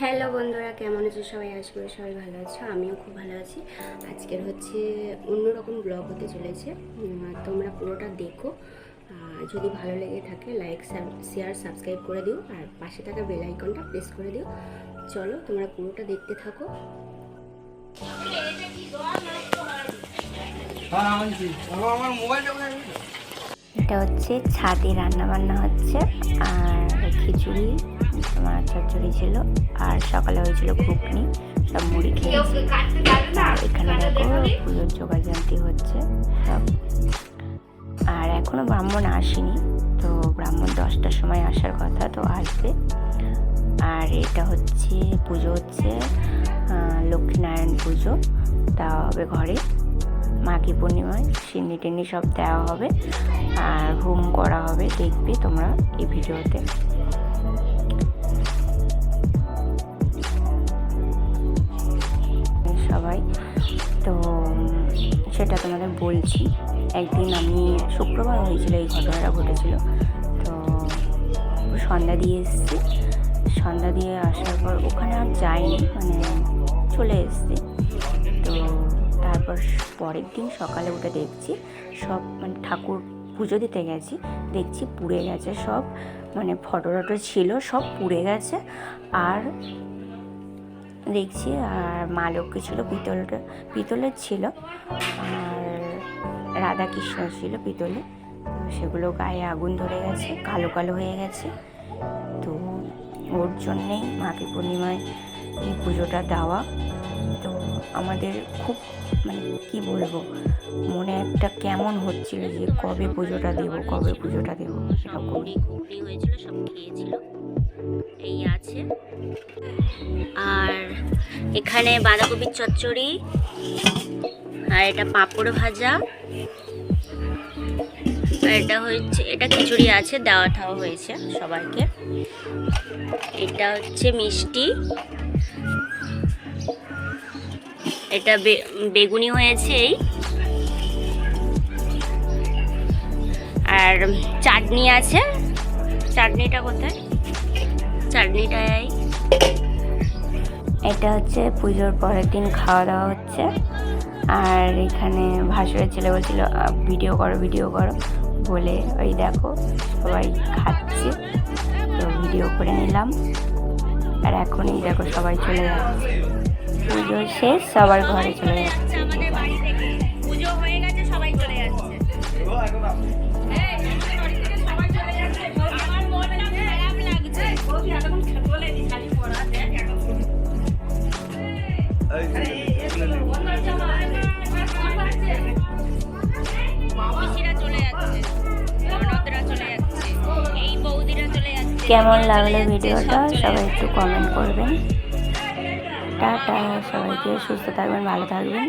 Hello বন্ধুরা কেমন আছো সবাই? আশা করি সবাই ভালো আছো আমিও খুব ভালো আছি। আজকের হচ্ছে অন্যরকম ব্লগ হতে চলেছে। তোমরা পুরোটা দেখো। যদি ভালো লেগে থাকে লাইক শেয়ার সাবস্ক্রাইব করে দিও। আর পাশে থাকা বেল আইকনটা প্রেস করে দিও। চলো তোমরা পুরোটা দেখতে থাকো। হ্যাঁ আমার মোবাইলটা? এটা হচ্ছে ছাদে রান্না বান্না হচ্ছে, আর খিচুড়ি, তোমার চচ্চড়ি ছিল, আর সকালে হয়েছিল ঘুগনি, সব মুড়ি খেয়েছি। এখানে দেখো পুজোর যোগাযান্তি হচ্ছে, সব। আর এখনও ব্রাহ্মণ আসেনি, তো ব্রাহ্মণ দশটার সময় আসার কথা, তো আসবে। আর এটা হচ্ছে, পুজো হচ্ছে লক্ষ্মীনারায়ণ পুজো, তা হবে ঘরে। মাঘী পূর্ণিমায় সিন্নি টিন্নি সব দেওয়া হবে আর হোম করা হবে দেখবে তোমরা এই ভিডিওতে। সবাই, তো সেটা তোমাদের বলছি, একদিন আমি শুক্রবার হয়েছিল, এই ঘটনাটা ঘটেছিল। তো সন্ধ্যা দিয়ে এসেছি। সন্ধ্যা দিয়ে আসার পর ওখানে আর যাইনি মানে চলে এসেছি। তারপর পরের দিন সকালে উঠে দেখছি, সব মানে ঠাকুর পুজো দিতে গেছি, দেখছি পুড়ে গেছে সব মানে ফটো টটো ছিল, সব পুড়ে গেছে। আর দেখছি, আর মা লক্ষ্মী ছিল, পিতলটা পিতলের ছিল, আর রাধাকৃষ্ণ ছিল পিতলে। সেগুলো গায়ে আগুন ধরে গেছে, কালো কালো হয়ে গেছে। তো ওর জন্যেই মাঘী পূর্ণিমায় এই পুজোটা দেওয়া। তো আমাদের খুব মানে কি বলব মনে একটা কেমন হচ্ছিল যে কবে পুজোটা দেবো কবে পুজোটা দেবো ঘুগনি হয়েছিল সব খেয়েছিল। এই আছে। আর এখানে বাঁধাকপির চচ্চড়ি আর এটা পাঁপড় ভাজা আর এটা হচ্ছে এটা খিচুড়ি আছে দেওয়া ঠাওয়া হয়েছে সবাইকে। এটা হচ্ছে মিষ্টি। এটা বেগুনি হয়েছে এই। আর চাটনি আছে। চাটনিটা কোথায়? চাটনিটা এই এটা হচ্ছে পুজোর পরের দিন খাওয়া দাওয়া হচ্ছে। আর এখানে ভাসুরের ছেলে বলছিল ভিডিও করো ভিডিও করো। বলে, ওই দেখো, সবাই খাচ্ছে। তো ভিডিও করে নিলাম। আর এখন এই দেখো সবাই চলে যাচ্ছে। পুজো শেষ সবার ঘরে চলে যাচ্ছে। আমাদের বাড়ি থেকে। পুজো হয়ে গেছে সবাই চলে যাচ্ছে। কেমন লাগল ভিডিওটা সবাই একটু কমেন্ট করবেন। টাটা সবাইকে সুস্থ থাকবেন ভালো থাকবেন।